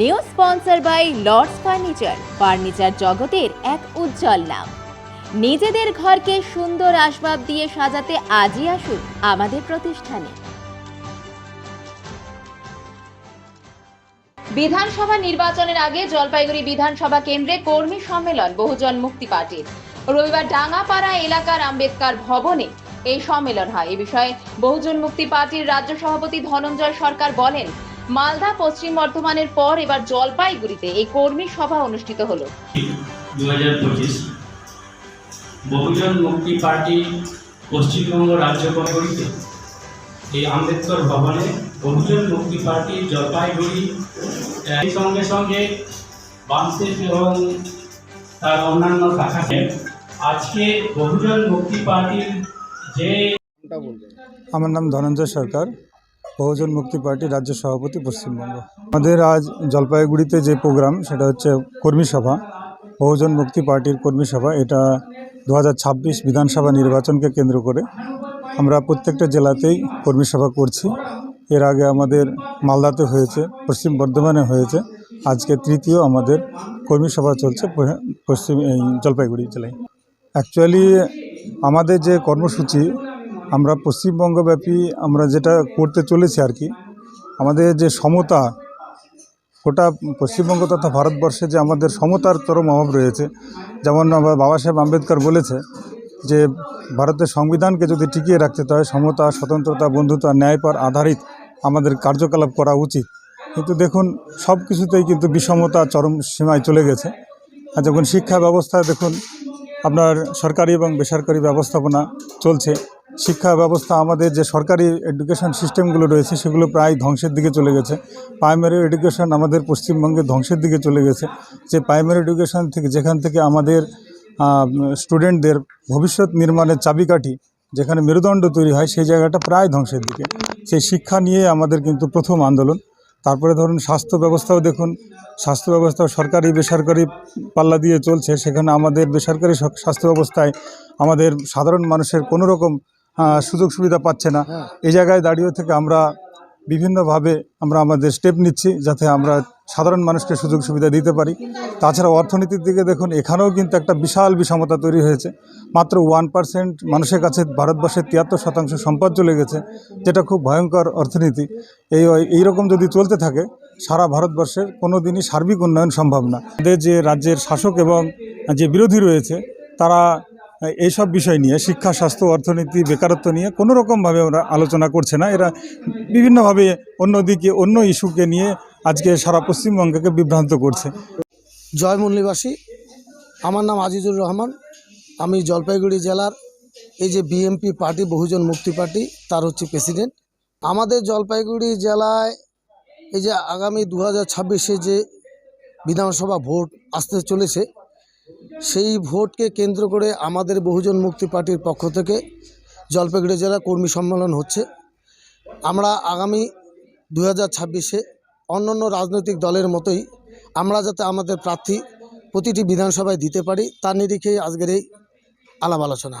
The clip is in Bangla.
New sponsor by Lords furniture. Furniture জগতের এক উজ্জ্বল নাম। নিজেদের ঘরকে সুন্দর আসবাব দিয়ে সাজাতে আজই আসুন আমাদের প্রতিষ্ঠানে। বিধানসভা নির্বাচনের আগে জলপাইগুড়ি বিধানসভা কেন্দ্রে কর্মী সম্মেলন, বহুজন মুক্তি পার্টির। রবিবার ডাঙ্গাপাড়া এলাকার আম্বেদকর ভবনে এই সম্মেলন হয়। এ বিষয়ে বহুজন মুক্তি পার্টির রাজ্য সভাপতি ধনঞ্জয় সরকার বলেন মালদা পশ্চিম বর্ধমানের পর এবার জলপাইগুড়িতে এই কর্মী সভা অনুষ্ঠিত হলো। দু হাজার পঁচিশ বহুজন মুক্তি পার্টি পশ্চিমবঙ্গ রাজ্য কমিটিতে এই আম্বেদকর ভবনে বহুজন মুক্তি পার্টি জলপাইগুড়ি এই সঙ্গে সঙ্গে বামসেট এবং তার অন্যান্য শাখাকে আজকে বহুজন মুক্তি পার্টির যে আমার নাম ধনঞ্জয় সরকার। বহুজন মুক্তি পার্টি রাজ্য সভাপতি পশ্চিমবঙ্গ। আমাদের আজ জলপাইগুড়িতে যে প্রোগ্রাম, সেটা হচ্ছে কর্মী সভা। বহুজন মুক্তি পার্টির কর্মী সভা, এটা দু হাজার ছাব্বিশ বিধানসভা নির্বাচনকে কেন্দ্র করে আমরা প্রত্যেকটা জেলাতেই কর্মী সভা করছি। এর আগে আমাদের মালদাতে হয়েছে, পশ্চিম বর্ধমানে হয়েছে। আজকে তৃতীয় আমাদের কর্মী সভা চলছে পশ্চিম জলপাইগুড়ি জেলায়। অ্যাকচুয়ালি আমাদের যে কর্মসূচি আমরা পশ্চিমবঙ্গব্যাপী আমরা যেটা করতে চলেছি আর কি, আমাদের যে সমতা, গোটা পশ্চিমবঙ্গ তথা ভারতবর্ষে যে আমাদের সমতার চরম অভাব রয়েছে, যেমন আমার বাবা সাহেব আম্বেদকর বলেছে যে ভারতের সংবিধানকে যদি টিকিয়ে রাখতে হয়, সমতা, স্বতন্ত্রতা বন্ধুতা ন্যায় পর আধারিত আমাদের কার্যকলাপ করা উচিত। কিন্তু দেখুন, সব কিছুতেই কিন্তু বিষমতা চরম সীমায় চলে গেছে। আর যখন শিক্ষা ব্যবস্থা, দেখুন, আপনার সরকারি এবং বেসরকারি ব্যবস্থাপনা চলছে শিক্ষা ব্যবস্থা আমাদের যে সরকারি এডুকেশন সিস্টেমগুলো রয়েছে সেগুলো প্রায় ধ্বংসের দিকে চলে গেছে। প্রাইমারি এডুকেশন আমাদের পশ্চিমবঙ্গে ধ্বংসের দিকে চলে গেছে। যে প্রাইমারি এডুকেশন থেকে যেখান থেকে আমাদের স্টুডেন্টদের ভবিষ্যৎ নির্মাণের চাবিকাঠি যেখানে মেরুদণ্ড তৈরি হয় সেই জায়গাটা প্রায় ধ্বংসের দিকে। সেই শিক্ষা নিয়ে আমাদের কিন্তু প্রথম আন্দোলন। তারপরে ধরুন স্বাস্থ্য ব্যবস্থাও দেখুন, স্বাস্থ্য ব্যবস্থা সরকারি বেসরকারি পাল্লা দিয়ে চলছে। সেখানে আমাদের বেসরকারি স্বাস্থ্য ব্যবস্থায় আমাদের সাধারণ মানুষের কোনো রকম সুযোগ সুবিধা পাচ্ছে না। এই জায়গায় দাঁড়িয়ে থেকে আমরা বিভিন্নভাবে আমরা আমাদের স্টেপ নিচ্ছি যাতে আমরা সাধারণ মানুষকে সুযোগ সুবিধা দিতে পারি। তাছাড়া অর্থনীতির দিকে দেখুন এখানেও কিন্তু একটা বিশাল বিষমতা তৈরি হয়েছে। মাত্র ওয়ান পার্সেন্ট মানুষের কাছে ভারতবর্ষের তিয়াত্তর শতাংশ সম্পদ চলে গেছে যেটা খুব ভয়ঙ্কর অর্থনীতি। এই এই রকম যদি চলতে থাকে সারা ভারতবর্ষের কোনো দিনই সার্বিক উন্নয়ন সম্ভব না। আমাদের যে রাজ্যের শাসক এবং যে বিরোধী রয়েছে তারা এইসব বিষয় নিয়ে, শিক্ষা, স্বাস্থ্য, অর্থনীতি, বেকারত্ব নিয়ে কোনো রকমভাবে ওরা আলোচনা করছে না। এরা বিভিন্নভাবে অন্যদিকে অন্য ইস্যুকে নিয়ে আজকে সারা পশ্চিমবঙ্গকে বিভ্রান্ত করছে। জয় জয়মুল্লিবাসী আমার নাম আজিজুর রহমান। আমি জলপাইগুড়ি জেলার এই যে বিএমপি পার্টি, বহুজন মুক্তি পার্টি, তার হচ্ছে প্রেসিডেন্ট। আমাদের জলপাইগুড়ি জেলায় এই যে আগামী দু হাজার যে বিধানসভা ভোট আসতে চলেছে সেই ভোটকে কেন্দ্র করে আমাদের বহুজন মুক্তি পার্টির পক্ষ থেকে জলপাইগুড়ি জেলা কর্মী সম্মেলন হচ্ছে। আমরা আগামী দু হাজার ছাব্বিশে অন্যান্য রাজনৈতিক দলের মতোই আমরা যাতে আমাদের প্রার্থী প্রতিটি বিধানসভায় দিতে পারি, তার নিরিখেই আজকের এই আলাপ আলোচনা।